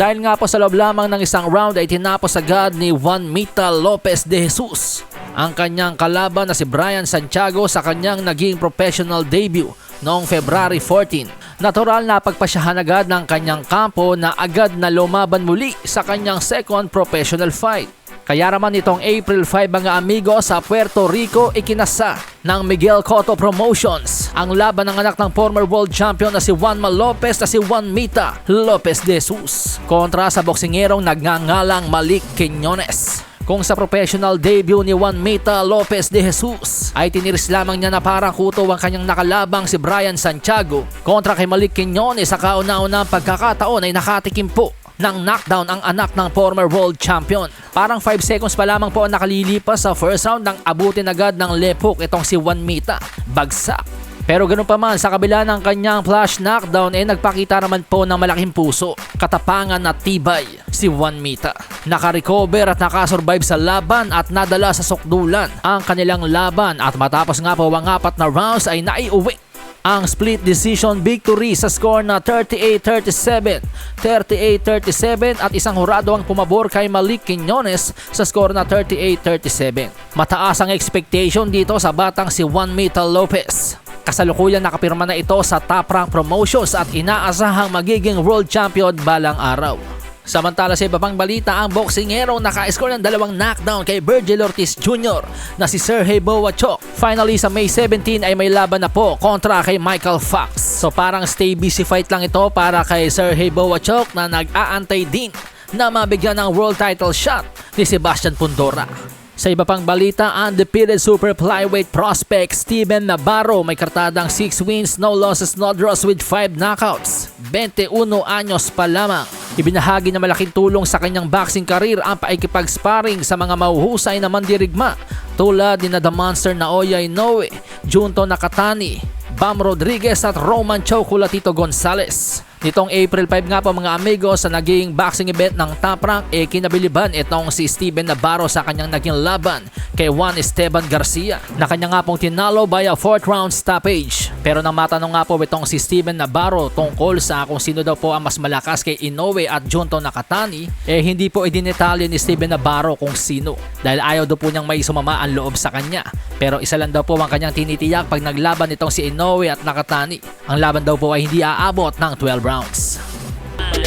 Dahil nga po sa loob lamang ng isang round ay tinapos agad ni Juan Mita Lopez de Jesus ang kanyang kalaban na si Brian Santiago sa kanyang naging professional debut noong February 14. Natural na pagpasyahan agad ng kanyang kampo na agad na lumaban muli sa kanyang second professional fight. Kaya naman itong April 5 mga amigo sa Puerto Rico ikinasa ng Miguel Cotto Promotions ang laban ng anak ng former world champion na si Juanma Lopez na si Juan Mita Lopez de Jesus kontra sa boksingerong nagngangalang Malik Quinones. Kung sa professional debut ni Juan Mita Lopez de Jesus ay tiniris lamang niya na parang kuto ang kanyang nakalabang si Brian Santiago kontra kay Malik Quinones sa kauna-unang pagkakataon ay nakatikim po ng knockdown ang anak ng former world champion. Parang 5 seconds pa lamang po ang nakalilipas sa first round nang abutin agad ng lepok itong si Juan Mita. Bagsak. Pero ganun pa man, sa kabila ng kanyang flash knockdown eh nagpakita naman po ng malaking puso, katapangan at tibay si Juan Mita. Nakarecover at nakasurvive sa laban at nadala sa sukdulan ang kanilang laban at matapos nga po ang apat na rounds ay naiuwi ang split decision victory sa score na 38-37, 38-37 at isang hurado ang pumabor kay Malik Quinones sa score na 38-37. Mataas ang expectation dito sa batang si Juan Mita Lopez. Kasalukuyan nakapirma na ito sa Top Rank Promotions at inaasahang magiging world champion balang araw. Samantala sa iba pang balita, ang boksingero naka-score ng dalawang knockdown kay Virgil Ortiz Jr. na si Sergey Boachok. Finally sa May 17 ay may laban na po kontra kay Michael Fox. So parang stay busy fight lang ito para kay Sergey Boachok na nag-aantay din na mabigyan ng world title shot ni Sebastian Pundora. Sa iba pang balita, undefeated super flyweight prospect Steven Navarro may kartadang 6 wins, no losses, no draws with 5 knockouts. 21 anyos pa lamang. Ibinahagi na malaking tulong sa kanyang boxing career ang paikipag-sparring sa mga mahuhusay na mandirigma tulad ni na The Monster Naoya Inoue, Junto Nakatani, Bam Rodriguez at Roman Chocolatito Gonzalez. Nitong April 5 nga po mga amigo sa naging boxing event ng Top Rank eh kinabiliban itong si Steven Navarro sa kanyang naging laban kay Juan Esteban Garcia na kanya nga pong tinalo by a 4th round stoppage. Pero nang matanong nga po itong si Steven Navarro tungkol sa kung sino daw po ang mas malakas kay Inoue at Junto Nakatani eh hindi po idinetalye ni Steven Navarro kung sino dahil ayaw daw po niyang may sumama ang loob sa kanya. Pero isa lang daw po ang kanyang tinitiyak pag naglaban itong si Inoue at Nakatani. Ang laban daw po ay hindi aabot ng 12 rounds.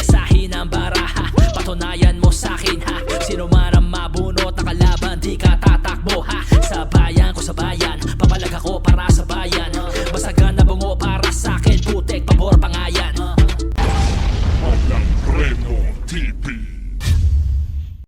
Sa hinang baraha, patunayan mo sa akin ha, sino man